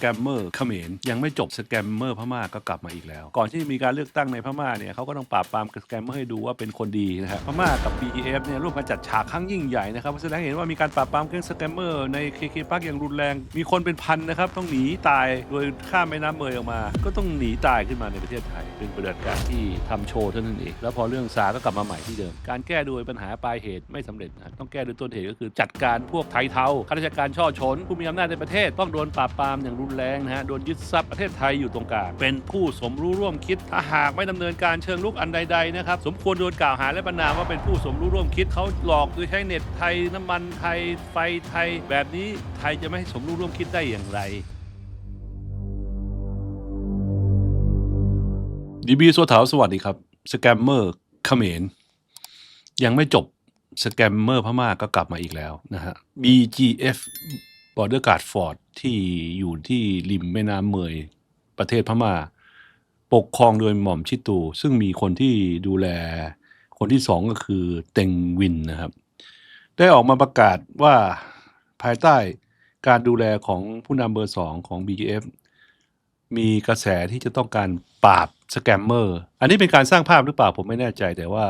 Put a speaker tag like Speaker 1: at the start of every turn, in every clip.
Speaker 1: แกมเมอร์เขมรยังไม่จบสแกมเมอร์พม่าก็กลับมาอีกแล้ว ก่อนที่มีการเลือกตั้งในพม่าเนี่ยเขาก็ต้องปราบปรามสแกมเมอร์ให้ดูว่าเป็นคนดีนะฮะพม่ากับ BGF เนี่ยร่วมกันจัดฉากครั้งยิ่งใหญ่นะครับแสดงให้เห็นว่ามีการปราบปรามแก๊งสแกมเมอร์ในเคเคปักอย่างรุนแรง มีคนเป็นพันนะครับต้องหนีตายโดยข้ามแม่น้ำเมยออกมา ก็ต้องหนีตายขึ้นมาในประเทศไทย เป็นปฏิบัติการที่ทำโชว์เท่านั้นเองแล้วพอเรื่องซาก็กลับมาใหม่ที่เดิม การแก้โดยปัญหาปลายเหตุไม่สำเร็จนะต้องแก้โดยต้นเหตุก็คือจัดการพวกไทยเทาข้าราชการช่อชนผู้มีอำนาจในประเทศต้องโดนปราบปรามอย่างรุนแรงนะฮะโดนยึดทรัพย์ประเทศไทยอยู่ตรงกลางเป็นผู้สมรู้ร่วมคิดถ้าหากไม่ดำเนินการเชิงลุกอันใดๆนะครับสมควรโดนกล่าวหาและประนามว่าเป็นผู้สมรู้ร่วมคิดเขาหลอกโดยใช้เน็ตไทยน้ำมันไทยไฟไทย แบบนี้ไทยจะไม่ให้สมรู้ร่วมคิดได้อย่างไรดีบีสัวเถาสวัสดีครับสแกมเมอร์เขมรยังไม่จบสแกมเมอร์พม่าก็กลับมาอีกแล้วนะฮะ BGF Border Guard Fort ที่อยู่ที่ริมแม่น้ำเมยประเทศพม่า ปกครองโดยหม่อมชิตู ซึ่งมีคนที่ดูแลคนที่สองก็คือเต็งวินนะครับ ได้ออกมาประกาศว่าภายใต้การดูแลของผู้นำเบอร์สองของ BGF มีกระแสที่จะต้องการปราบสแกมเมอร์ อันนี้เป็นการสร้างภาพหรือเปล่าผมไม่แน่ใจแต่ว่า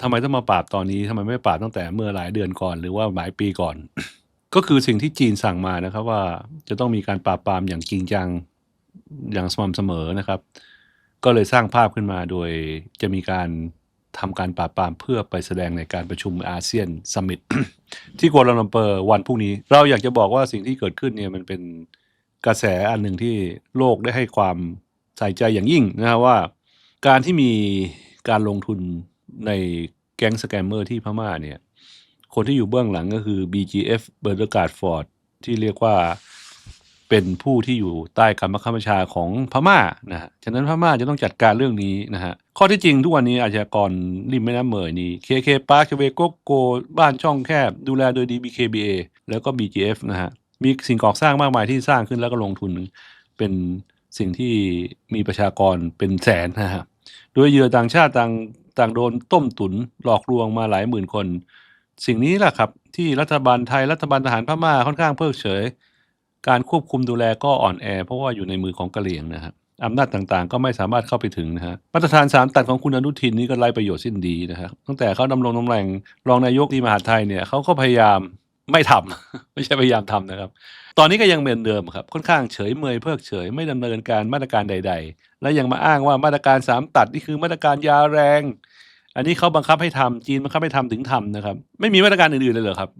Speaker 1: ทำไมต้องมาปราบตอนนี้ทำไมไม่ปราบตั้งแต่เมื่อหลายเดือนก่อน หรือว่าหลายปีก่อน ก็คือสิ่งที่จีนสั่งมานะครับว่าจะต้องมีการปราบปรามอย่างจริงจังอย่างสม่ำเสมอนะครับ ก็เลยสร้างภาพขึ้นมาโดยจะมีการทำการปราบปรามเพื่อไปแสดงในการประชุมอาเซียนสมิตที่กัวลาลัมเปอร์วันพรุ่งนี้ เราอยากจะบอกว่าสิ่งที่เกิดขึ้นเนี่ยมันเป็นกระแสอันหนึ่งที่โลกได้ให้ความใส่ใจอย่างยิ่งนะครับว่า การที่มีการลงทุนในแก๊งสแกมเมอร์ที่พม่าเนี่ย คนที่อยู่เบื้องหลังก็คือ BGF b u r d e r g a r d Ford ที่เรียกว่าเป็นผู้ที่อยู่ใต้การบังคับบัญชาของพม่านะฮะ ฉะนั้นพม่าจะต้องจัดการเรื่องนี้นะฮะ ข้อที่จริงทุกวันนี้อาชญากรริมแม่น้ำเมยนี่ KK Park ชเวโกโก บ้านช่องแคบ ดูแลโดย DBKBA แล้วก็ BGF นะฮะ มีสิ่งก่อสร้างมากมายที่สร้างขึ้นแล้วก็ลงทุนเป็นสิ่งที่มีประชากรเป็นแสนนะฮะ โดยเหยื่อต่างชาติต่างต่างโดนต้มตุนหลอกลวงมาหลายหมื่นคน สิ่งนี้แหละครับ ที่รัฐบาลไทยรัฐบาลทหารพม่าค่อนข้างเพิกเฉย การควบคุมดูแลก็อ่อนแอ เพราะว่าอยู่ในมือของกะเหรี่ยงนะฮะอำนาจต่างๆ ก็ไม่สามารถเข้าไปถึงนะฮะมาตรฐานสามตัดของคุณอนุทินนี่ก็ไร้ประโยชน์สิ้นดีนะฮะตั้งแต่เขาดำรงตำแหน่งรองนายกที่มหาดไทยเนี่ยเขาก็พยายามไม่ทำไม่ใช่พยายามทำนะครับ ตอนนี้ก็ยังเหมือนเดิมครับ ค่อนข้างเฉยเมยเพิกเฉย ไม่ดำเนินการมาตรการใด ๆ และยังมาอ้างว่ามาตรการสามตัดนี่คือมาตรการยาแรง อันนี้เขาบังคับให้ทำจีนบังคับให้ทำถึงทำนะครับ ไม่มีมาตรการอื่นๆเลยเหรอครับ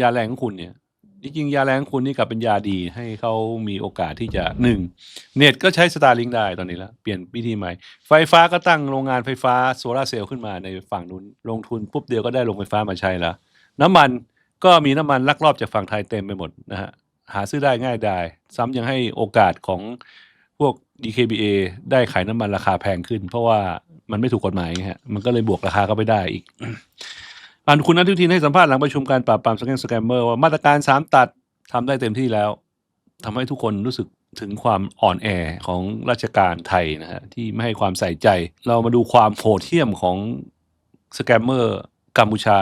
Speaker 1: ยาแรงของคุณเนี่ยจริงๆยาแรงของคุณนี่กลับเป็นยาดีให้เขามีโอกาสที่จะหนึ่งเน็ตก็ใช้สตาร์ลิงได้ตอนนี้แล้วเปลี่ยนวิธีใหม่ ไฟฟ้าก็ตั้งโรงงานไฟฟ้าโซลาเซลล์ขึ้นมาในฝั่งนู้นลงทุนปุ๊บเดียวก็ได้โรงไฟฟ้ามาใช้แล้ว น้ำมันก็มีน้ำมันลักลอบจากฝั่งไทยเต็มไปหมดนะฮะหาซื้อได้ง่ายได้ ซ้ำยังให้โอกาสของพวก DKBA ได้ขายน้ำมันราคาแพงขึ้น เพราะว่า มันไม่ถูกกฎหมายไงฮะมันก็เลยบวกราคาเข้าไปได้อีกอันคุณนุทินให้สัมภาษณ์หลังประชุมการปราบปรามสแกมสแกมเมอร์ว่ามาตรการสามตัดทำได้เต็มที่แล้วทำให้ทุกคนรู้สึกถึงความอ่อนแอของราชการไทยนะฮะที่ไม่ให้ความใส่ใจ เรามาดูความโหดเหี้ยมของสแกมเมอร์กัมพูชา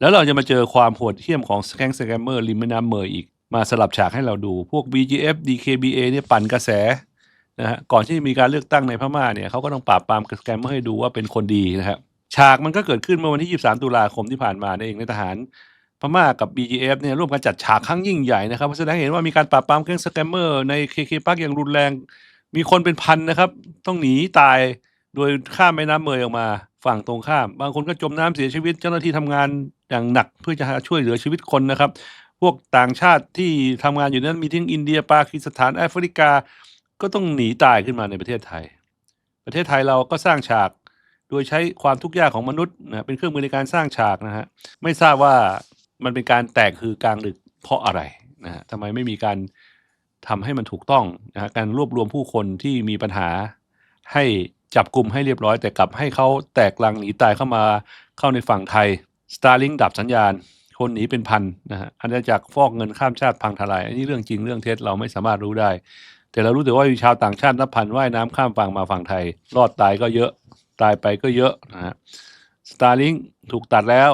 Speaker 1: แล้วเราจะมาเจอความโหดเหี้ยมของสแกงสแกมเมอร์ริมแม่น้ำเมยอีกมาสลับฉากให้เราดู พวก BGF DKBA เนี่ยปั่นกระแส นะฮะก่อนที่จะมีการเลือกตั้งในพม่าเนี่ยเขาก็ต้องปราบปรามสแกมเมอร์ให้ดูว่าเป็นคนดีนะครับฉากมันก็เกิดขึ้นเมื่อวันที่ 23 ตุลาคมที่ผ่านมานั่นเองในทหารพม่ากับ BGF เนี่ยร่วมกันจัดฉากครั้งยิ่งใหญ่นะครับแสดงเห็นว่ามีการปราบปรามแก๊งสแกมเมอร์ในเคเคปักอย่างรุนแรง มีคนเป็นพันนะครับ ต้องหนีตายโดยข้ามแม่น้ำเมยออกมา ฝั่งตรงข้าม บางคนก็จมน้ำเสียชีวิต เจ้าหน้าที่ทำงานอย่างหนักเพื่อจะช่วยเหลือชีวิตคนนะครับ พวกต่างชาติที่ทำงานอยู่นั้นมีทั้งอินเดียปากีสถานแอฟริกา ก็ต้องหนีตายขึ้นมาในประเทศไทย ประเทศไทยเราก็สร้างฉาก โดยใช้ความทุกข์ยากของมนุษย์นะเป็นเครื่องมือในการสร้างฉากนะฮะไม่ทราบว่ามันเป็นการแตกคือกลางดึกเพราะอะไรนะฮะทำไมไม่มีการทำให้มันถูกต้องนะฮะการรวบรวมผู้คนที่มีปัญหาให้จับกลุ่มให้เรียบร้อย แต่กลับให้เขาแตกลังหนีตายเข้ามาเข้าในฝั่งไทย Starlink ดับสัญญาณ คนหนีเป็นพันนะฮะอันนี้จากฟอกเงินข้ามชาติพังทลาย อันนี้เรื่องจริงเรื่องเท็จเราไม่สามารถรู้ได้ แต่เรารู้แต่ว่ามีชาวต่างชาตินับพันว่ายน้ำข้ามฝั่งมาฝั่งไทย รอดตายก็เยอะตายไปก็เยอะนะฮะ Starlink ถูกตัดแล้ว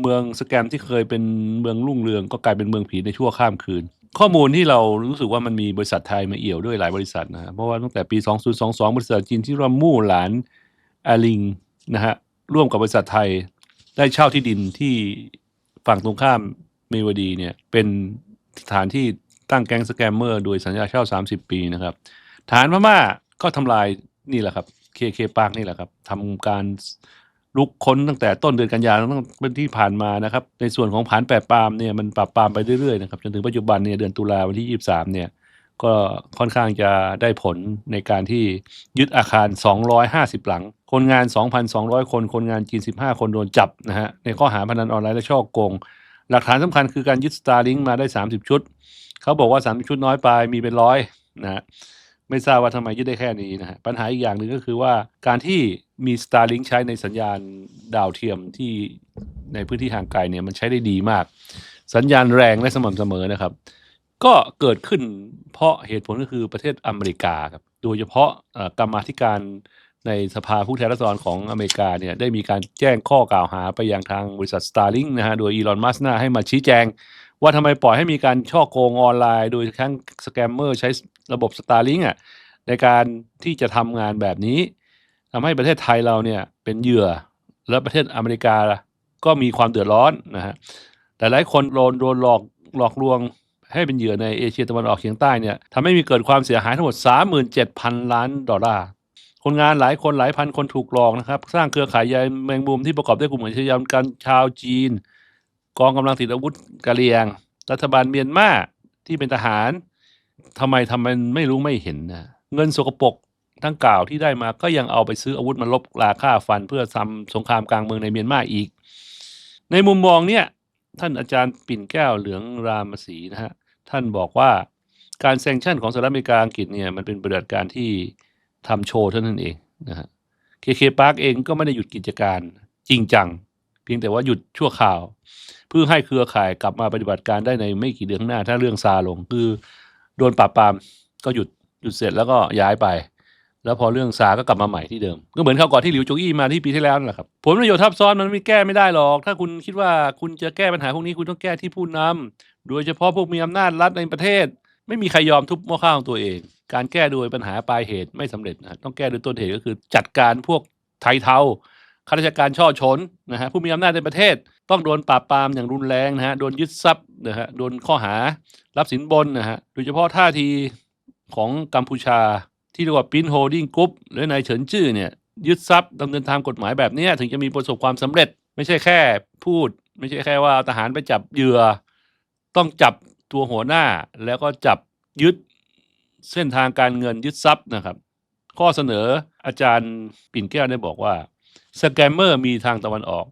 Speaker 1: เมืองสแกมที่เคยเป็นเมืองรุ่งเรือง ก็กลายเป็นเมืองผีในชั่วข้ามคืน ข้อมูลที่เรารู้สึกว่ามันมีบริษัทไทยมาเอี่ยวด้วยหลายบริษัทนะฮะเพราะว่าตั้งแต่ปี 2022 บริษัทจีนที่เรียกว่ามู่หลานอาลิงนะฮะร่วมกับบริษัทไทยได้เช่าที่ดินที่ฝั่งตรงข้ามเมวดีเนี่ยเป็นสถานที่ ตั้งแก๊งสแกมเมอร์โดยสัญญาเช่า 30 ปีนะครับ ฐานพม่าก็ทำลายนี่แหละครับเคเคปาร์กนี่แหละครับทำการลุกค้นตั้งแต่ต้นเดือนกันยายนตั้งเป็นที่ผ่านมานะครับ ในส่วนของผานแปรปรามเนี่ยมันปราบปรามไปเรื่อยๆนะครับจนถึงปัจจุบันเนี่ยเดือนตุลาวันที่ 23 เนี่ยก็ค่อนข้างจะได้ผลในการที่ยึดอาคาร 250 หลัง คนงาน 2,200 คน คนงานจีน 15 คนโดนจับนะฮะในข้อหาพนันออนไลน์และช่อโกง หลักฐานสำคัญคือการยึด Starlink มาได้ 30 ชุด เขาบอกว่า30ชุดน้อยไปมีเป็นร้อยนะไม่ทราบว่าทำไมยึดได้แค่นี้นะฮะปัญหาอีกอย่างหนึ่งก็คือว่าการที่มี Starlink ใช้ในสัญญาณดาวเทียมที่ในพื้นที่ห่างไกลเนี่ยมันใช้ได้ดีมาก สัญญาณแรงและสม่ำเสมอนะครับ ก็เกิดขึ้นเพราะเหตุผลก็คือประเทศอเมริกาครับโดยเฉพาะกรรมาธิการในสภาผู้แทนราษฎรของอเมริกาเนี่ยได้มีการแจ้งข้อกล่าวหาไปยังทางบริษัท Starlink นะฮะโดยอีลอนมัสก์นะให้มาชี้แจง ว่าทำไมปล่อยให้มีการช่อโกงออนไลน์ โดยทั้งสแกมเมอร์ใช้ระบบ Starlink อะในการที่จะทำงานแบบนี้ทำให้ประเทศไทยเราเนี่ยเป็นเหยื่อ และประเทศอเมริกาก็มีความเดือดร้อนนะฮะแต่หลายคนโดนโดนหลอกหลอกลวงให้เป็นเหยื่อในเอเชียตะวันออกเฉียงใต้เนี่ยทำให้มีเกิดความเสียหายทั้งหมด 37,000 ล้านดอลลาร์คนงานหลายคนหลายพันคนถูกหลอกนะครับ สร้างเครือข่ายใยแมงมุมที่ประกอบด้วยกลุ่มอาชญากรรมชาวจีน กองกำลังติดอาวุธกะเรียง รัฐบาลเมียนมาที่เป็นทหารทำไมทำไมไม่รู้ไม่เห็นนะเงินสกปรกทั้งกล่าวที่ได้มาก็ยังเอาไปซื้ออาวุธมาลบราค่าฟัน เพื่อทำสงครามกลางเมืองในเมียนมาอีก ในมุมมองเนี่ยท่านอาจารย์ปิ่นแก้วเหลืองรามศรีนะฮะท่านบอกว่าการแซงชั่นของสหรัฐอเมริกาอังกฤษเนี่ยมันเป็นปฏิบัติการที่ทำโชว์เท่านั้นเองนะฮะเคเคปาร์กเองก็ไม่ได้หยุดกิจการจริงจัง พียงแต่ว่าหยุดชั่วคราว เพื่อให้เครือข่ายกลับมาปฏิบัติการได้ในไม่กี่เดือนข้างหน้าถ้าเรื่องซาลง คือโดนปราบปรามก็หยุดหยุดเสร็จแล้วก็ย้ายไป แล้วพอเรื่องซาก็กลับมาใหม่ที่เดิม ก็เหมือนคราวก่อนที่หลิวโจอี้มาที่ปีที่แล้วนั่นแหละครับผลประโยชน์ทับซ้อนมันไม่แก้ไม่ได้หรอก ถ้าคุณคิดว่าคุณจะแก้ปัญหาพวกนี้คุณต้องแก้ที่ผู้นำโดยเฉพาะพวกมีอำนาจรัฐในประเทศ ไม่มีใครยอมทุบหม้อข้าวของตัวเอง การแก้โดยปัญหาปลายเหตุไม่สำเร็จนะต้องแก้โดยต้นเหตุก็คือจัดการพวกไทยเทา ข้าราชการช่อชนนะฮะผู้มีอำนาจในประเทศ ต้องโดนปราบปรามอย่างรุนแรงนะฮะโดนยึดทรัพย์นะฮะโดนข้อหารับสินบนนะฮะโดยเฉพาะท่าทีของกัมพูชาที่เรียกว่าปิ้นโฮดิ้งกรุ๊ปหรือนายเฉินจื้อเนี่ยยึดทรัพย์ดำเนินตามกฎหมายแบบนี้ถึงจะมีประสบความสำเร็จ ไม่ใช่แค่พูด ไม่ใช่แค่ว่าเอาทหารไปจับเหยื่อ ต้องจับตัวหัวหน้าแล้วก็จับยึดเส้นทางการเงินยึดทรัพย์นะครับ ข้อเสนออาจารย์ปิ่นแก้วได้บอกว่า สแกมเมอร์มีทางตะวันออก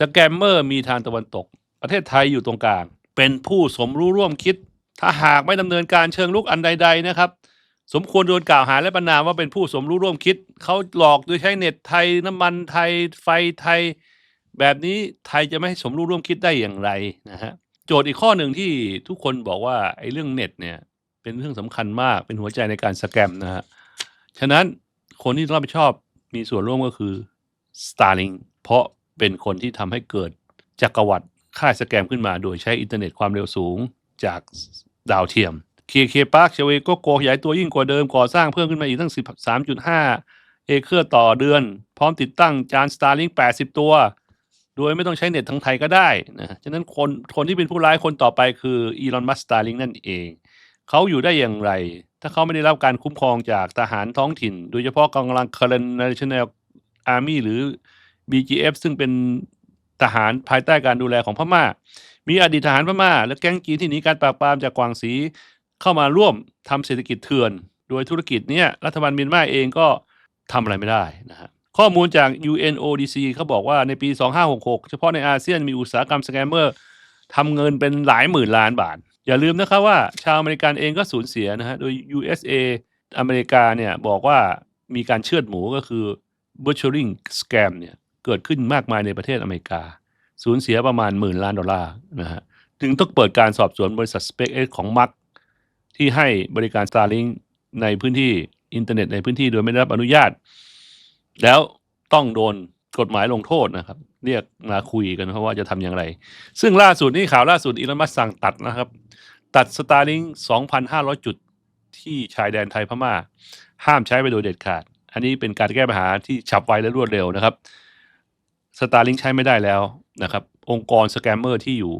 Speaker 1: สแกมเมอร์มีทางตะวันตก ประเทศไทยอยู่ตรงกลาง เป็นผู้สมรู้ร่วมคิด ถ้าหากไม่ดำเนินการเชิงลุกอันใด ๆ นะครับ สมควรโดนกล่าวหาและประนามว่าเป็นผู้สมรู้ร่วมคิด เขาหลอกโดยใช้เน็ตไทยน้ำมันไทยไฟไทย แบบนี้ไทยจะไม่สมรู้ร่วมคิดได้อย่างไรนะฮะโจทย์อีกข้อหนึ่งที่ทุกคนบอกว่าไอ้เรื่องเน็ตเนี่ยเป็นเรื่องสำคัญมากเป็นหัวใจในการสแกมนะฮะฉะนั้นคนที่รับผิดชอบมีส่วนร่วมก็คือ Starlink เพราะเป็นคนที่ทำให้เกิดจักรวรรดิค่ายสแกมขึ้นมาโดยใช้อินเทอร์เน็ตความเร็วสูงจากดาวเทียม KK Park เชเวโกโกขยายตัวยิ่งกว่าเดิมก่อสร้างเพิ่มขึ้นมาอีกตั้ง 13.5 เอเคอร์ต่อเดือน พร้อมติดตั้งจาน Starlink 80 ตัว โดยไม่ต้องใช้เน็ตทั้งไทยก็ได้นะฉะนั้นคนคนที่เป็นผู้ร้ายคนต่อไปคืออีลอนมัส Starlink นั่นเอง เขาอยู่ได้อย่างไร ถ้าเขาไม่ได้รับการคุ้มครองจากทหารท้องถิ่น โดยเฉพาะกองกำลัง Karen National Army หรือ BGF ซึ่งเป็นทหารภายใต้การดูแลของพม่า มีอดีตทหารพม่า และแก๊งจีนที่หนีการปราบปรามจากกวางสีเข้ามาร่วมทำเศรษฐกิจเถื่อน โดยธุรกิจเนี้ยรัฐบาลเมียนมาเองก็ทำอะไรไม่ได้นะฮะข้อมูลจาก UNODC เขาบอกว่าในปี 2566 เฉพาะในอาเซียนมีอุตสาหกรรมสแกมเมอร์ทำเงินเป็นหลายหมื่นล้านบาท อย่าลืมนะครับว่าชาวอเมริกันเองก็สูญเสียนะฮะ โดย USA อเมริกาเนี่ยบอกว่ามีการเชือดหมูก็คือ butchering scam เนี่ยเกิดขึ้นมากมายในประเทศอเมริกา สูญเสียประมาณหมื่นล้านดอลลาร์นะฮะถึงต้องเปิดการสอบสวนบริษัท SpaceX ของมักที่ให้บริการ Starlink ในพื้นที่อินเทอร์เน็ตในพื้นที่โดยไม่ได้รับอนุญาต แล้วต้องโดนกฎหมายลงโทษนะครับ เรียกมาคุยกันเพราะว่าจะทำอย่างไร ซึ่งล่าสุดนี่ข่าวล่าสุดอีลอนมัสสั่งตัดนะครับ ตัดสตาร์ลิง2,500 จุดที่ชายแดนไทยพม่า ห้ามใช้ไปโดยเด็ดขาด อันนี้เป็นการแก้ปัญหาที่ฉับไวและรวดเร็วนะครับสตาร์ลิงใช้ไม่ได้แล้วนะครับ องค์กรสแกมเมอร์ที่อยู่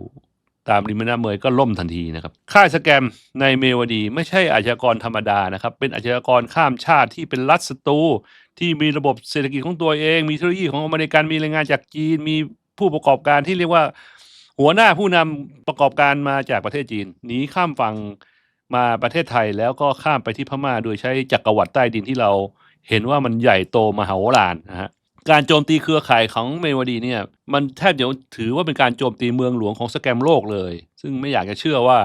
Speaker 1: ตามริมแม่น้ำเมยก็ล่มทันทีนะครับ ค่ายสแกมในเมวดี ไม่ใช่อาชญากรธรรมดานะครับ เป็นอาชญากรข้ามชาติที่เป็นรัฐศัตรูที่มีระบบเศรษฐกิจของตัวเอง มีเทคโนโลยีของอเมริกันมีแรงงานจากจีน มีผู้ประกอบการที่เรียกว่า หัวหน้าผู้นำประกอบการมาจากประเทศจีนหนีข้ามฝั่งมาประเทศไทยแล้วก็ข้ามไปที่พม่าโดยใช้จักรวรรดิใต้ดินที่เรา เห็นว่ามันใหญ่โตมหาโหฬารนะฮะการโจมตีเครือข่ายของเมวดีเนี่ยมันแทบจะถือว่าเป็นการโจมตีเมืองหลวงของสแกมโลกเลย ซึ่งไม่อยากจะเชื่อว่า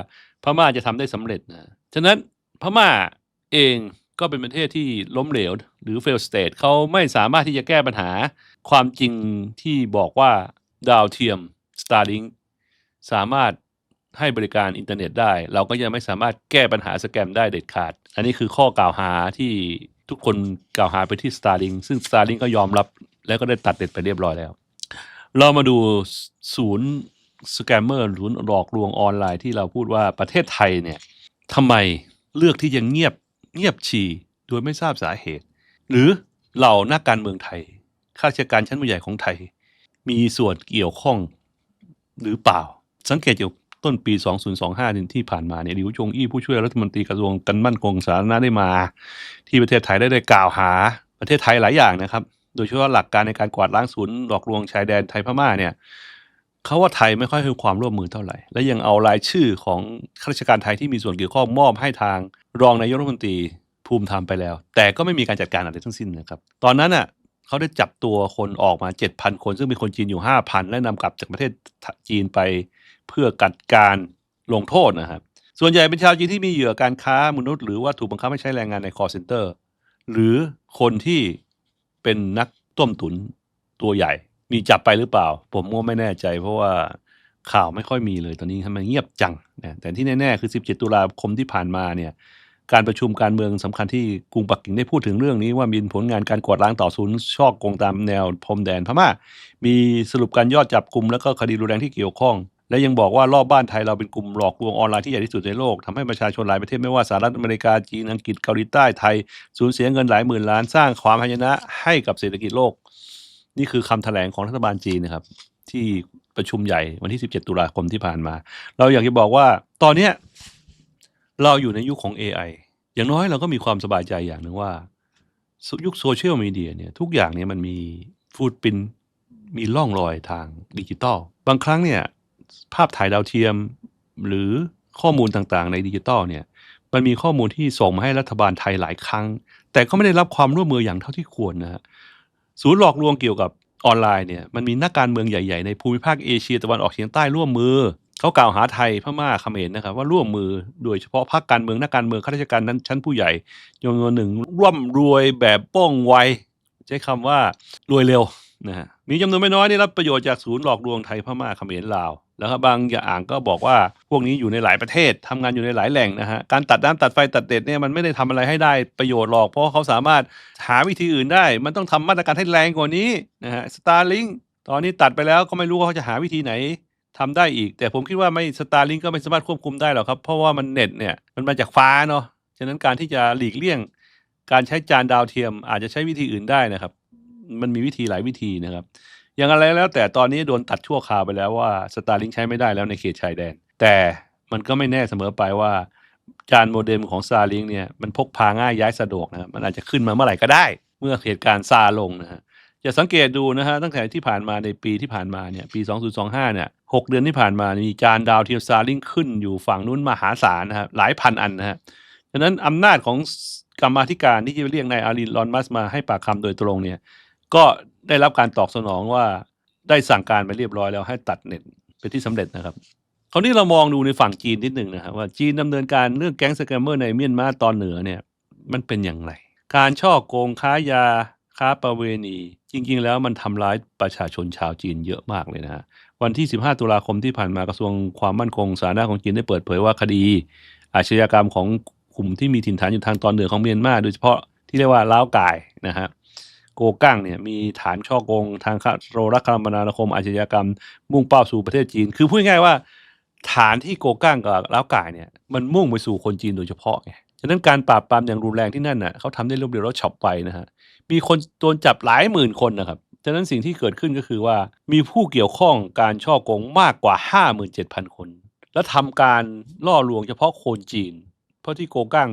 Speaker 1: พม่าจะทำได้สำเร็จนะฉะนั้นพม่าเองก็เป็นประเทศที่ล้มเหลว หรือ fail state เขาไม่สามารถที่จะแก้ปัญหาความจริงที่บอกว่าดาวเทียม Starlink สามารถให้บริการอินเทอร์เน็ตได้ เราก็ยังไม่สามารถแก้ปัญหาสแกมได้เด็ดขาด อันนี้คือข้อกล่าวหาที่ ทุกคนกล่าวหาไปที่ Starlink ซึ่ง Starlink ก็ยอมรับแล้วก็ได้ตัดเด็ดไปเรียบร้อยแล้ว เรามาดูศูนย์สแกมเมอร์ศูนย์หลอกลวงออนไลน์ที่เราพูดว่าประเทศไทยเนี่ยทำไมเลือกที่จะเงียบเงียบฉี่โดยไม่ทราบสาเหตุ หรือเหล่านักการเมืองไทยข้าราชการชั้นผู้ใหญ่ของไทย มีส่วนเกี่ยวข้องหรือเปล่า สังเกตจาก ต้นปี 2025ที่ผ่านมาเนี่ยหลิวจงอี้ผู้ช่วยรัฐมนตรีกระทรวงการมั่นคงสาธารณะได้มา ที่ประเทศไทยได้ได้กล่าวหาประเทศไทยหลายอย่างนะครับ โดยเฉพาะหลักการในการกวาดล้างศูนย์หลอกลวงชายแดนไทยพม่าเนี่ยเขาว่าไทยไม่ค่อยให้ความร่วมมือเท่าไหร่ และยังเอารายชื่อของข้าราชการไทยที่มีส่วนเกี่ยวข้องมอบให้ทางรองนายกรัฐมนตรีภูมิธรรมไปแล้ว แต่ก็ไม่มีการจัดการอะไรทั้งสิ้นนะครับ ตอนนั้นอะเขาได้จับตัวคนออกมา 7,000 คน ซึ่งมีคนจีนอยู่ 5,000 และนำกลับจากประเทศจีนไป เพื่อกัดการลงโทษนะครับ ส่วนใหญ่เป็นชาวจีนที่มีเหยื่อการค้ามนุษย์ หรือว่าถูกบังคับให้ใช้แรงงานใน call center หรือคนที่เป็นนักต้มตุ๋นตัวใหญ่ มีจับไปหรือเปล่า ผมก็ไม่แน่ใจ เพราะว่าข่าวไม่ค่อยมีเลยตอนนี้ทำไมเงียบจังนะแต่ที่แน่ๆคือ 17 ตุลาคมที่ผ่านมาเนี่ยการประชุมการเมืองสำคัญที่กรุงปักกิ่งได้พูดถึงเรื่องนี้ว่ามีผลงานการกวาดล้างต่อศูนย์ช่อกงตามแนวพรมแดนพม่า มีสรุปการยอดจับกลุ่มแล้วก็คดีรุนแรงที่เกี่ยวข้อง และยังบอกว่ารอบบ้านไทยเราเป็นกลุ่มหลอกลวงออนไลน์ที่ใหญ่ที่สุดในโลกทำให้ประชาชนหลายประเทศไม่ว่าสหรัฐอเมริกาจีนอังกฤษเกาหลีใต้ไทย สูญเสียเงินหลายหมื่นล้านสร้างความหายนะให้กับเศรษฐกิจโลก นี่คือคำแถลงของรัฐบาลจีนนะครับ ที่ประชุมใหญ่วันที่ 17 ตุลาคมที่ผ่านมา เราอยากจะบอกว่าตอนเนี้ยเราอยู่ในยุคของ AI อย่างน้อยเราก็มีความสบายใจอย่างหนึ่งว่า ยุคโซเชียลมีเดียเนี่ยทุกอย่างเนี่ยมันมีฟูดปินมีร่องรอยทางดิจิตอลบางครั้งเนี่ย ภาพถ่ายดาวเทียม หรือข้อมูลต่างๆ ในดิจิตอลเนี่ยมันมีข้อมูลที่ส่งมาให้รัฐบาลไทยหลายครั้ง แต่ก็ไม่ได้รับความร่วมมืออย่างเท่าที่ควรนะฮะศูนย์หลอกลวงเกี่ยวกับออนไลน์เนี่ยมันมีนักการเมืองใหญ่ๆ ในภูมิภาคเอเชียตะวันออกเฉียงใต้ร่วมมือเขากล่าวหาไทยพม่าเขมรนะครับว่าร่วมมือโดยเฉพาะพรรคการเมืองนักการเมืองข้าราชการนั้นชั้นผู้ใหญ่จำนวนหนึ่งร่วมรวยแบบป้องไวใช้คำว่ารวยเร็วนะฮะ มีจำนวนไม่น้อยได้รับประโยชน์จากศูนย์หลอกลวงไทยพม่าเขมรลาวแล้วครับบางอย่างก็บอกว่าพวกนี้อยู่ในหลายประเทศทำงานอยู่ในหลายแหล่งนะฮะการตัดน้ำตัดไฟตัดเด็ดเนี่ยมันไม่ได้ทำอะไรให้ได้ประโยชน์หรอก เพราะเขาสามารถหาวิธีอื่นได้ มันต้องทำมาตรการให้แรงกว่านี้นะฮะสตาร์ลิงตอนนี้ตัดไปแล้วก็ไม่รู้ว่าเขาจะหาวิธีไหนทำได้อีก แต่ผมคิดว่าไม่สตาร์ลิงก็ไม่สามารถควบคุมได้หรอกครับเพราะว่ามันเน็ตเนี่ยมันมาจากฟ้าเนาะฉะนั้นการที่จะหลีกเลี่ยง การใช้จานดาวเทียมอาจจะใช้วิธีอื่นได้นะครับ มันมีวิธีหลายวิธีนะครับ อย่างไรแล้วแต่ตอนนี้โดนตัดชั่วคราวไปแล้วว่าสตาร์ลิงใช้ไม่ได้แล้วในเขตชายแดน แต่มันก็ไม่แน่เสมอไปว่าจานโมเด็มของ Starlink เนี่ยมันพกพาง่ายย้ายสะดวกนะครับมันอาจจะขึ้นมาเมื่อไหร่ก็ได้ เมื่อเหตุการณ์ซาลงนะฮะจะสังเกตดูนะฮะตั้งแต่ที่ผ่านมาในปีที่ผ่านมาเนี่ยปี 2025 เนี่ย6เดือนที่ผ่านมามีจานดาวเทียม Starlink ขึ้นอยู่ฝั่งนู้นมหาศาลนะครับหลายพันอันนะฮะฉะนั้นอำนาจของกรรมาธิการที่จะเรียกนายอารินลอนมัสมาให้ปากคำโดยตรงเนี่ย ก็ได้รับการตอบสนองว่าได้สั่งการไปเรียบร้อยแล้วให้ตัดเน็ตเป็นที่สำเร็จนะครับคราวนี้เรามองดูในฝั่งจีนนิดหนึ่งนะครับว่าจีนดำเนินการเรื่องแก๊งสแกมเมอร์ในเมียนมาตอนเหนือเนี่ยมันเป็นอย่างไร การช่อโกงค้ายาค้าประเวณี จริง ๆ แล้วมันทำร้ายประชาชนชาวจีนเยอะมากเลยนะฮะวันที่ 15 ตุลาคมที่ผ่านมากระทรวงความมั่นคงสาธารณะของจีนได้เปิดเผยว่าคดี อาชญากรรมของกลุ่มที่มีถิ่นฐานอยู่ทางตอนเหนือของเมียนมาโดยเฉพาะที่เรียกว่าล้าวกายนะฮะ โกกั้งเนี่ยมีฐานช่อโกงทางโทรคมนาคมอาชญากรรม มุ่งเป้าสู่ประเทศจีน คือพูดง่ายว่า ฐานที่โกกั้งกับล้าวก่ายเนี่ยมันมุ่งไปสู่คนจีนโดยเฉพาะไงฉะนั้นการปราบปรามอย่างรุนแรงที่นั่นน่ะเขาทำได้รวดเร็วแล้วฉับไวนะฮะมีคนโดนจับหลายหมื่นคนนะครับฉะนั้นสิ่งที่เกิดขึ้นก็คือว่ามีผู้เกี่ยวข้องการช่อโกงมากกว่า 57,000 คน และทำการล่อลวงเฉพาะคนจีน เพราะที่โกกั้ง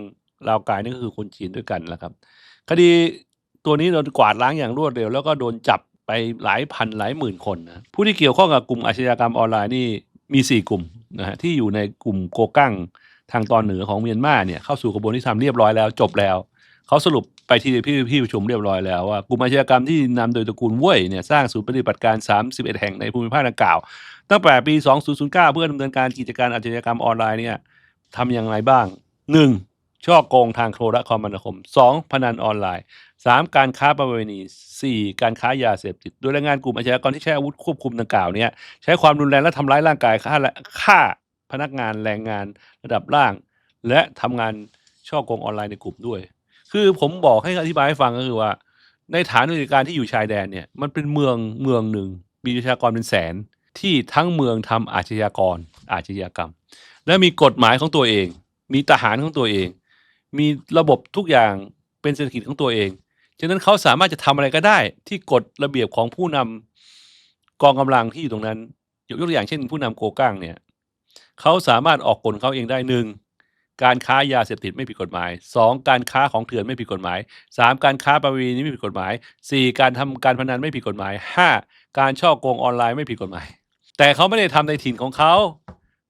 Speaker 1: ลาวกายนี่ก็คือคนจีนด้วยกันแหละครับคดี ตัวนี้โดนกวาดล้างอย่างรวดเร็ว แล้วก็โดนจับไปหลายพันหลายหมื่นคนนะผู้ที่เกี่ยวข้องกับกลุ่มอาชญากรรมออนไลน์นี่มี 4 กลุ่มนะฮะที่อยู่ในกลุ่มโกกั้งทางตอนเหนือของเมียนมาเนี่ยเข้าสู่กระบวนการเรียบร้อยแล้วจบแล้วเขาสรุปไปที่พี่พี่ประชุมเรียบร้อยแล้วว่ากลุ่มอาชญากรรมที่นำโดยตระกูลเว่ยเนี่ยสร้างศูนย์ปฏิบัติการ 31 แห่งในภูมิภาคดังกล่าว ตั้งแต่ปี 2009 เพื่อดำเนินการกิจการอาชญากรรมออนไลน์เนี่ยทำอย่างไรบ้าง 1. ช่อโกงทางโทรคมนาคม 2. พนันออนไลน์ 3. การค้าประเวณี 4. การค้ายาเสพติด โดยแรายงานกลุ่มอาชญากรที่ใช้อาวุธควบคุมดังกล่าวเนี่ยใช้ความรุนแรงและทำร้ายร่างกายฆ่าฆ่าพนักงานแรงงานระดับล่าง และทำงานช่อโกงออนไลน์ในกลุ่มด้วย คือผมบอกให้อธิบายให้ฟังก็คือว่า ในฐานบัติการที่อยู่ชายแดนเนี่ยมันเป็นเมืองเมืองหนึ่งมีประชากรเป็นแสนที่ทั้งเมืองทำอาชญากรอาชญากรรม และมีกฎหมายของตัวเอง มีทหารของตัวเอง มีระบบทุกอย่างเป็นเศรษฐกิจของตัวเอง ฉะนั้นเขาสามารถจะทำอะไรก็ได้ ที่กฎระเบียบของผู้นำกองกำลังที่อยู่ตรงนั้น ยกตัวอย่างเช่น ผู้นำโกก้างเนี่ยเขาสามารถออกกฎเขาเองได้หนึ่งการค้ายาเสพติดไม่ผิดกฎหมายสองการค้าของเถื่อนไม่ผิดกฎหมายสามการค้าประเวณีไม่ผิดกฎหมายสี่การทำการพนันไม่ผิดกฎหมายห้าการช่อโกงออนไลน์ไม่ผิดกฎหมาย แต่เขาไม่ได้ทำในถิ่นของเขา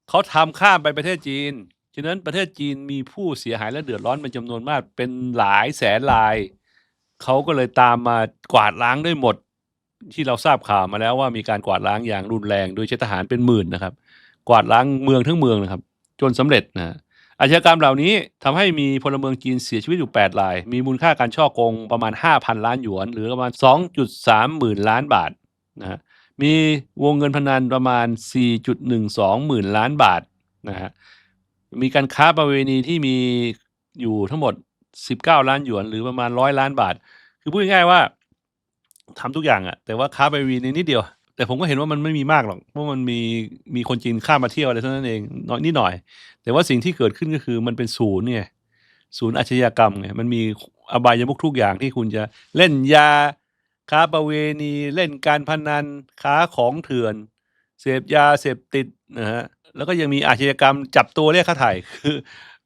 Speaker 1: เขาทำข้ามไปประเทศจีน ฉะนั้นประเทศจีนมีผู้เสียหายและเดือดร้อนเป็นจำนวนมาก เป็นหลายแสนราย เขาก็เลยตามมากวาดล้างด้วยหมด ที่เราทราบข่าวมาแล้วว่ามีการกวาดล้างอย่างรุนแรง โดยใช้ทหารเป็นหมื่นนะครับ กวาดล้างเมืองทั้งเมืองนะครับ จนสำเร็จนะอาชญากรรมเหล่านี้ทำให้มีพลเมืองจีนเสียชีวิตอยู่ 8 ราย มีมูลค่าการช่อโกงประมาณ 5,000 ล้านหยวน หรือประมาณ 2.3 หมื่นล้านบาทนะฮะมีวงเงินพนันประมาณ 4.12 หมื่นล้านบาทนะฮะ มีการค้าประเวณีที่มีอยู่ทั้งหมด 19 ล้านหยวน หรือประมาณ100ล้านบาท คือพูดง่ายๆว่าทำทุกอย่างอะแต่ว่าค้าประเวณีนิดเดียว แต่ผมก็เห็นว่ามันไม่มีมากหรอกเพราะมันมีมีคนจีนข้ามมาเที่ยวอะไรเท่านั้นเองน้อยนิดหน่อย แต่ว่าสิ่งที่เกิดขึ้นก็คือมันเป็นศูนย์เนี่ยศูนย์อาชญากรรมไงมันมีอบายมุกทุกอย่างที่คุณจะเล่นยาค้าประเวณี เล่นการพนัน ค้าของเถื่อน เสพยาเสพติดนะฮะ แล้วก็ยังมีอาชญากรรมจับตัวเรียกค่าไถ่คือ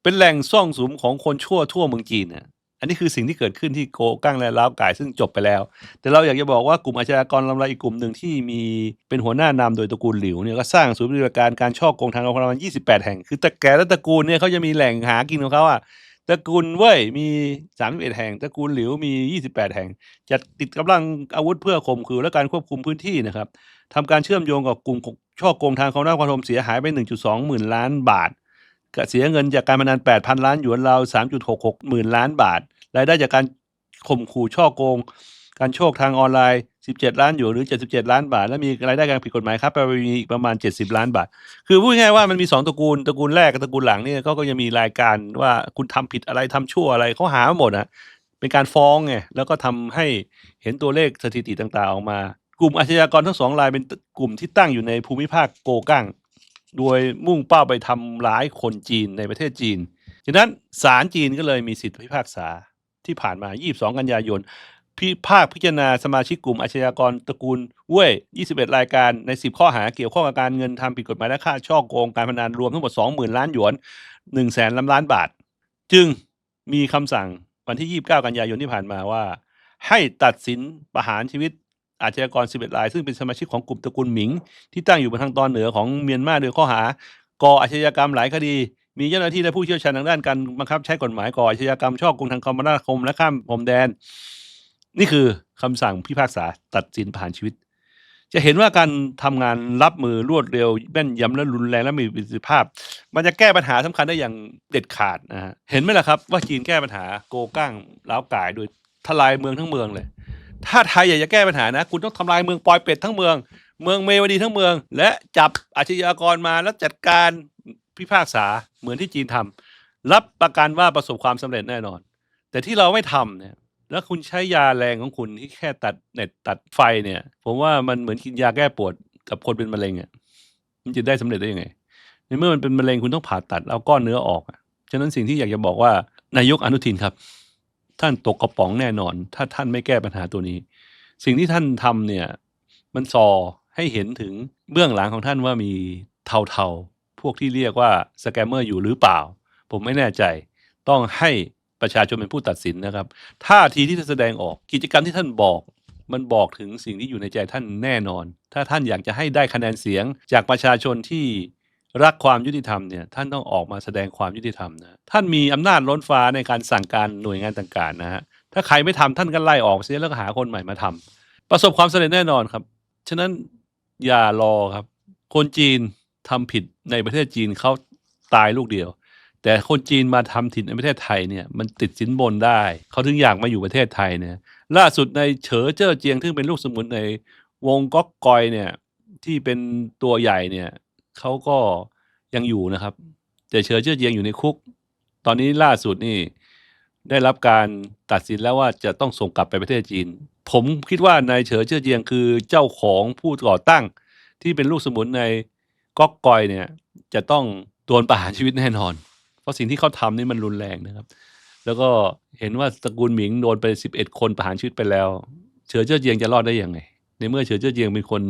Speaker 1: เป็นแหล่งซ่องสุมของคนชั่วทั่วเมืองจีนนะอันนี้คือสิ่งที่เกิดขึ้นที่โกกั้งและล้าวก่ายซึ่งจบไปแล้ว แต่เราอยากจะบอกว่ากลุ่มอาชญากรลำไรอีกกลุ่มหนึ่งที่มีเป็นหัวหน้านำโดยตระกูลหลิวเนี่ยก็สร้างศูนย์ปฏิบัติการการช่อโกงทางการคลัง28 แห่ง คือแต่แก่และตระกูลเนี่ยเขาจะมีแหล่งหากินของเขาอะตระกูลเว่ยมี 31 แห่ง ตระกูลหลิวมี 28 แห่ง จัดติดกำลังอาวุธเพื่อข่มขืนและการควบคุมพื้นที่นะครับทำการเชื่อมโยงกับกลุ่ม ช่อโกงทางคมนาคมเสียหายไป 1.2 หมื่นล้านบาทกเสียเงินจากการพนัน 8,000 ล้านหยวนราว 3.66 หมื่นล้านบาท รายได้จากการข่มขู่ช่อโกง การโชคทางออนไลน์ 17 ล้านหยวนหรือ 77 ล้านบาท และมีรายได้การผิดกฎหมายครับไประเวณีอีกประมาณ 70 ล้านบาท คือพูดง่ายๆว่ามันมี 2ตระกูลตระกูลแรกกับตระกูลหลังเนี่ยก็ก็ยังมีรายการว่าคุณทำผิดอะไรทำชั่วอะไรเขาหามาหมดนะเป็นการฟ้องไงแล้วก็ทำให้เห็นตัวเลขสถิติต่างๆออกมา กลุ่มอาชญากรทั้งสองรายเป็นกลุ่มที่ตั้งอยู่ในภูมิภาคโกกังโดยมุ่งเป้าไปทำร้ายคนจีนในประเทศจีนฉะนั้นศาลจีนก็เลยมีสิทธิพิพากษาที่ผ่านมา 22 กันยายน พิพากพิจารณาสมาชิกกลุ่มอาชญากรตระกูลเว่ย 21 รายการใน 10 ข้อหาเกี่ยวข้องกับการเงินทำผิดกฎหมายและค่าช่อโกงการพนันรวมทั้งหมด 20,000 ล้านหยวน1แสนล้านบาท จึงมีคำสั่งวันที่ 29 กันยายนที่ผ่านมาว่า ให้ตัดสินประหารชีวิต อาชญากร 11 ราย ซึ่งเป็นสมาชิกของกลุ่มตระกูลหมิง ที่ตั้งอยู่บนทางตอนเหนือของเมียนมาโดยข้อหาก่ออาชญากรรมหลายคดี มีเจ้าหน้าที่และผู้เชี่ยวชาญทางด้านการบังคับใช้กฎหมายก่ออาชญากรรมช่อกงทางคมนาคมและข้ามพรมแดน นี่คือคำสั่งพิพากษาตัดสินประหารชีวิต จะเห็นว่าการทำงานรับมือรวดเร็วแม่นยำและรุนแรงและมีประสิทธิภาพ มันจะแก้ปัญหาสำคัญได้อย่างเด็ดขาดนะฮะเห็นไหมล่ะครับว่าจีนแก้ปัญหาโกกั้งล้าวก่ายโดยทลายเมืองทั้งเมืองเลย ถ้าไทยอยากจะแก้ปัญหานะ คุณต้องทำลายเมืองปอยเป็ดทั้งเมือง เมืองเมวดีทั้งเมือง และจับอาชญากรมาแล้วจัดการพิพากษาเหมือนที่จีนทำรับประกันว่าประสบความสำเร็จแน่นอน แต่ที่เราไม่ทำเนี่ยแล้วคุณใช้ยาแรงของคุณที่แค่ตัดเน็ตตัดไฟเนี่ย ผมว่ามันเหมือนกินยาแก้ปวดกับคนเป็นมะเร็งอะมันจะได้สำเร็จได้ยังไงในเมื่อมันเป็นมะเร็งคุณต้องผ่าตัดเอาก้อนเนื้อออกอะฉะนั้นสิ่งที่อยากจะบอกว่านายกอนุทินครับ ท่านตกกระป๋องแน่นอน ถ้าท่านไม่แก้ปัญหาตัวนี้ สิ่งที่ท่านทำเนี่ย มันซอให้เห็นถึงเบื้องหลังของท่านว่ามีเทาๆ พวกที่เรียกว่าสแกมเมอร์อยู่หรือเปล่า ผมไม่แน่ใจ ต้องให้ประชาชนเป็นผู้ตัดสินนะครับท่าทีที่ท่านแสดงออกกิจกรรมที่ท่านบอก มันบอกถึงสิ่งที่อยู่ในใจท่านแน่นอน ถ้าท่านอยากจะให้ได้คะแนนเสียงจากประชาชนที่ รักความยุติธรรมเนี่ยท่านต้องออกมาแสดงความยุติธรรมนะท่านมีอำนาจล้นฟ้าในการสั่งการหน่วยงานต่างๆนะฮะถ้าใครไม่ทำท่านก็ไล่ออกเสียแล้วก็หาคนใหม่มาทำประสบความสำเร็จแน่นอนครับ ฉะนั้นอย่ารอครับ คนจีนทำผิดในประเทศจีนเขาตายลูกเดียว แต่คนจีนมาทำผิดในประเทศไทยเนี่ยมันติดสินบนได้ เขาถึงอยากมาอยู่ประเทศไทยเนี่ยล่าสุดในเฉอเจ้อเจียงซึ่งเป็นลูกสมุนในวงก๊อกกอยเนี่ยที่เป็นตัวใหญ่เนี่ย เขาก็ยังอยู่นะครับ แต่เฉอเจ้อเจียงอยู่ในคุก ตอนนี้ล่าสุดนี่ ได้รับการตัดสินแล้วว่าจะต้องส่งกลับไปประเทศจีน ผมคิดว่านายเฉอเจ้อเจียงคือเจ้าของผู้ก่อตั้ง ที่เป็นลูกสมุนในก๊อกกอยเนี่ย จะต้องโดนประหารชีวิตแน่นอน เพราะสิ่งที่เขาทำนี่มันรุนแรงนะครับ แล้วก็เห็นว่าตระกูลหมิงโดนไปสิบเอ็ดคนประหารชีวิตไปแล้ว เฉอเจ้อเจียงจะรอดได้ยังไง ในเมื่อเฉอเจ้อเจียงเป็นคน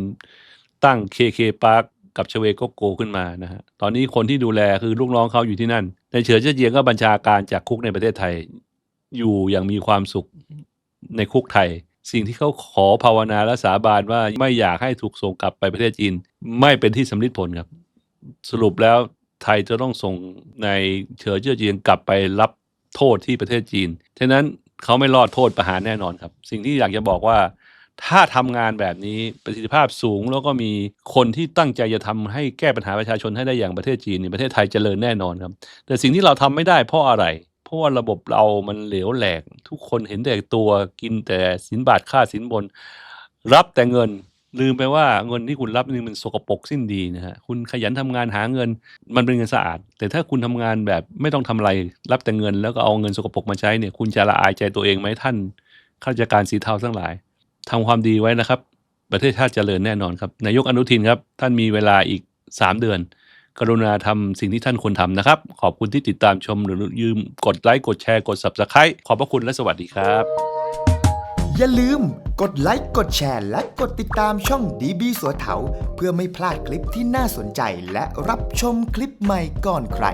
Speaker 1: ตั้งเคเคปาร์ค กับเชเวโกโกขึ้นมานะฮะตอนนี้คนที่ดูแลคือลูกน้องเขาอยู่ที่นั่น ในเฉอเจเจียงก็บัญชาการจากคุกในประเทศไทย อยู่อย่างมีความสุขในคุกไทย สิ่งที่เขาขอภาวนาและสาบานว่าไม่อยากให้ถูกส่งกลับไปประเทศจีน ไม่เป็นที่สำลิดผลครับ สรุปแล้วไทยจะต้องส่งในเฉอเจ้อเจียงกลับไปรับโทษที่ประเทศจีนฉะนั้นเขาไม่รอดโทษประหารแน่นอนครับ สิ่งที่อยากจะบอกว่า ถ้าทำงานแบบนี้ประสิทธิภาพสูง แล้วก็มีคนที่ตั้งใจจะทำให้แก้ปัญหาประชาชนให้ได้อย่างประเทศจีนเนี่ยประเทศไทยเจริญแน่นอนครับ แต่สิ่งที่เราทำไม่ได้เพราะอะไร เพราะว่าระบบเรามันเหลวแหลก ทุกคนเห็นแต่ตัวกินแต่สินบาทค่าสินบน รับแต่เงินลืมไปว่าเงินที่คุณรับนี่มันสกปรกสิ้นดีนะฮะคุณขยันทำงานหาเงิน มันเป็นเงินสะอาด แต่ถ้าคุณทำงานแบบไม่ต้องทำอะไรรับแต่เงิน แล้วก็เอาเงินสกปรกมาใช้เนี่ย คุณจะละอายใจตัวเองไหมท่านข้าราชการสีเทาทั้งหลาย ทำความดีไว้นะครับ ประเทศชาติเจริญแน่นอนครับนายกอนุทินครับ ท่านมีเวลาอีก 3 เดือน กรุณาทำสิ่งที่ท่านควรทำนะครับ ขอบคุณที่ติดตามชมหรือยืมกดไลค์กดแชร์กด subscribe ขอบพระคุณและสวัสดีครับ
Speaker 2: อย่าลืมกดไลค์กดแชร์และกดติดตามช่องดีบีสัวเถาเพื่อไม่พลาดคลิปที่น่าสนใจและรับชมคลิปใหม่ก่อนใคร